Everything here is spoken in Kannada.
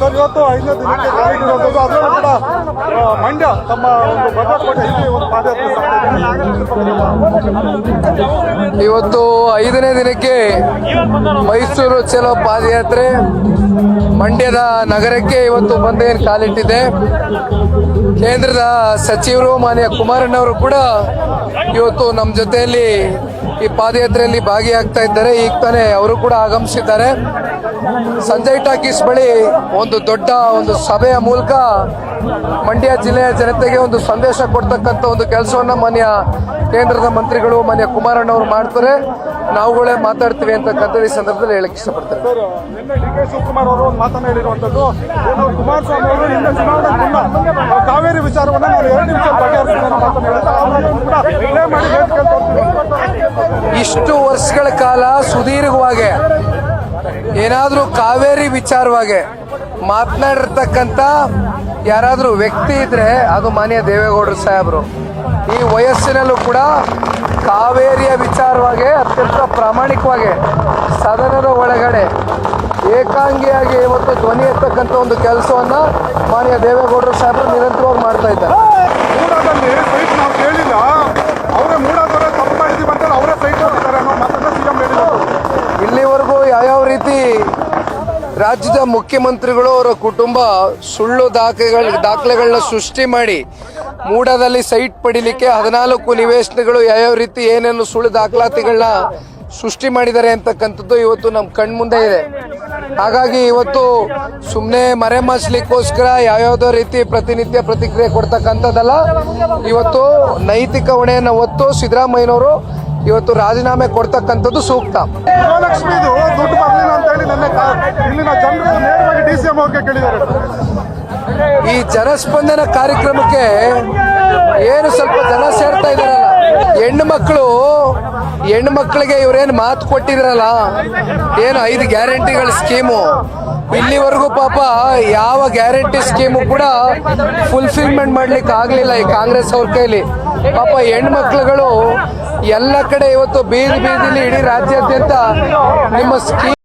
ಸರ್, ಇವತ್ತು ಐದನೇ ದಿನಕ್ಕೆ ಅದರಲ್ಲೂ ಕೂಡ ಮಂಡ್ಯ ತಮ್ಮ ಒಂದು ಭದ್ರಕೋಟೆ ಇಲ್ಲಿ ಒಂದು ಪಾದಯಾತ್ರೆ ಇವತ್ತು ಐದನೇ ದಿನಕ್ಕೆ ಮೈಸೂರು ಚಲೋ ಪಾದಯಾತ್ರೆ. ಮಂಡ್ಯದ ನಗರಕ್ಕೆ ಇವತ್ತು ಬಂದೇನು ಕಾಲಿಟ್ಟಿದೆ. ಕೇಂದ್ರದ ಸಚಿವರು ಮಾನ್ಯ ಕುಮಾರಣ್ಣವರು ಕೂಡ ಇವತ್ತು ನಮ್ಮ ಜೊತೆಯಲ್ಲಿ ಈ ಪಾದಯಾತ್ರೆಯಲ್ಲಿ ಭಾಗಿಯಾಗ್ತಾ ಇದ್ದಾರೆ. ಈಗ ತಾನೇ ಅವರು ಕೂಡ ಆಗಮಿಸಿದ್ದಾರೆ. ಸಂಜಯ್ ಟಾಕೀಸ್ ಬಳಿ ಒಂದು ದೊಡ್ಡ ಒಂದು ಸಭೆಯ ಮೂಲಕ ಮಂಡ್ಯ ಜಿಲ್ಲೆಯ ಜನತೆಗೆ ಒಂದು ಸಂದೇಶ ಕೊಡ್ತಕ್ಕಂಥ ಒಂದು ಕೆಲಸವನ್ನು ಮಾನ್ಯ ಕೇಂದ್ರದ ಮಂತ್ರಿಗಳು ಮಾನ್ಯ ಕುಮಾರಣ್ಣವರು ಮಾಡ್ತಾರೆ. ನಾವುಗಳೇ ಮಾತಾಡ್ತೀವಿ ಅಂತಕ್ಕಂಥದ್ದು ಈ ಸಂದರ್ಭದಲ್ಲಿ ಹೇಳಕ್ಕೆ ಇಷ್ಟಪಡ್ತಾರೆ ಸರ್ ನಿನ್ನೆ ಡಿ ಕೆ ಶಿವಕುಮಾರ್ ಅವರು ಒಂದು ಮಾತನ್ನ ಹೇಳಿರುವಂಥದ್ದು ಏನು ಕುಮಾರಸ್ವಾಮಿ ಅವರು ಹಿಂದೆ ಚುನಾವಣೆ ಮುನ್ನ ಕಾವೇರಿ ವಿಚಾರವನ್ನ ನಾವು ಎರಡು ನಿಮಿಷ ಇಷ್ಟು ವರ್ಷಗಳ ಕಾಲ ಸುದೀರ್ಘವಾಗಿ ಏನಾದರೂ ಕಾವೇರಿ ವಿಚಾರವಾಗಿ ಮಾತನಾಡಿರ್ತಕ್ಕಂಥ ಯಾರಾದರೂ ವ್ಯಕ್ತಿ ಇದ್ರೆ ಅದು ಮಾನ್ಯ ದೇವೇಗೌಡರು ಸಾಹೇಬರು. ಈ ವಯಸ್ಸಿನಲ್ಲೂ ಕೂಡ ಕಾವೇರಿಯ ವಿಚಾರವಾಗಿ ಅತ್ಯಂತ ಪ್ರಾಮಾಣಿಕವಾಗಿ ಸದನದ ಒಳಗಡೆ ಏಕಾಂಗಿಯಾಗಿ ಇವತ್ತು ಧ್ವನಿ ಎತ್ತಕ್ಕಂಥ ಒಂದು ಕೆಲಸವನ್ನು ಮಾನ್ಯ ದೇವೇಗೌಡರು ಸಾಹೇಬರು ನಿರಂತರವಾಗಿ ಮಾಡ್ತಾ ಇದ್ದಾರೆ ಮೂಡಾದಲ್ಲಿ ಸೈಟ್ ನಾವು ಕೇಳಿಲ್ಲ ಅವರೇ ಮೂಡಾದವರೇ ತಪ್ಪು ಮಾಡಿದೀವಿ ಅಂತ ಅವರೇ ಸೈಟ್ ಹೋಗ್ತಾರೆ ಅನ್ನೋ ಮಾತನ್ನ ಸಿಎಂ ಹೇಳಿದ್ರು ಇಲ್ಲಿವರೆಗೂ ಯಾವ್ಯಾವ ರೀತಿ ರಾಜ್ಯದ ಮುಖ್ಯಮಂತ್ರಿಗಳು ಅವರ ಕುಟುಂಬ ಸುಳ್ಳು ದಾಖಲೆಗಳ ದಾಖಲೆಗಳನ್ನ ಸೃಷ್ಟಿ ಮಾಡಿ ಮೂಡದಲ್ಲಿ ಸೈಟ್ ಪಡಿಲಿಕ್ಕೆ ಹದಿನಾಲ್ಕು ನಿವೇಶನಗಳು ಯಾವ್ಯಾವ ರೀತಿ ಏನೇನು ಸುಳ್ಳು ದಾಖಲಾತಿಗಳನ್ನ ಸೃಷ್ಟಿ ಮಾಡಿದ್ದಾರೆ ಅಂತಕ್ಕಂಥದ್ದು ಇವತ್ತು ನಮ್ಮ ಕಣ್ಮುಂದೆ ಇದೆ. ಹಾಗಾಗಿ ಇವತ್ತು ಸುಮ್ಮನೆ ಮರೆಮಾಚಲಿಕ್ಕೋಸ್ಕರ ಯಾವ್ಯಾವುದೋ ರೀತಿ ಪ್ರತಿನಿತ್ಯ ಪ್ರತಿಕ್ರಿಯೆ ಕೊಡ್ತಕ್ಕಂಥದ್ದಲ್ಲ, ಇವತ್ತು ನೈತಿಕ ಹೊಣೆಯನ್ನು ಹೊತ್ತು ಸಿದ್ದರಾಮಯ್ಯನವರು ಇವತ್ತು ರಾಜೀನಾಮೆ ಕೊಡ್ತಕ್ಕಂಥದ್ದು ಸೂಕ್ತ. ದುಡ್ಡು ಬರಲಿಲ್ಲ ಅಂತ ಹೇಳಿ ನನ್ನ ಇಲ್ಲಿನ ಜನರು ನೇರವಾಗಿ ಡಿ ಸಿ ಎಂ ಅವ್ರಿಗೆ ಕೇಳಿದ್ದಾರೆ. ಈ ಜನಸ್ಪಂದನ ಕಾರ್ಯಕ್ರಮಕ್ಕೆ ಏನು ಸ್ವಲ್ಪ ಜನ ಸೇರ್ತಾ ಇದಾರಲ್ಲ ಹೆಣ್ಣು ಮಕ್ಕಳು ಹೆಣ್ಣು ಮಕ್ಕಳಿಗೆ ಇವ್ರೇನು ಮಾತು ಕೊಟ್ಟಿದ್ರಲ್ಲ ಏನು ಐದು ಗ್ಯಾರಂಟಿಗಳ ಸ್ಕೀಮು? ಇಲ್ಲಿವರೆಗೂ ಪಾಪ ಯಾವ ಗ್ಯಾರಂಟಿ ಸ್ಕೀಮು ಕೂಡ ಫುಲ್ಫಿಲ್ಮೆಂಟ್ ಮಾಡ್ಲಿಕ್ಕೆ ಆಗ್ಲಿಲ್ಲ ಈ ಕಾಂಗ್ರೆಸ್ ಅವ್ರ ಕೈಲಿ. ಪಾಪ ಹೆಣ್ಮಕ್ಳುಗಳು ಎಲ್ಲ ಕಡೆ ಇವತ್ತು ಬೀದಿ ಬೀದಿಲಿ ಇಡೀ ರಾಜ್ಯಾದ್ಯಂತ ನಿಮ್ಮ ಸ್ಕೀಮ್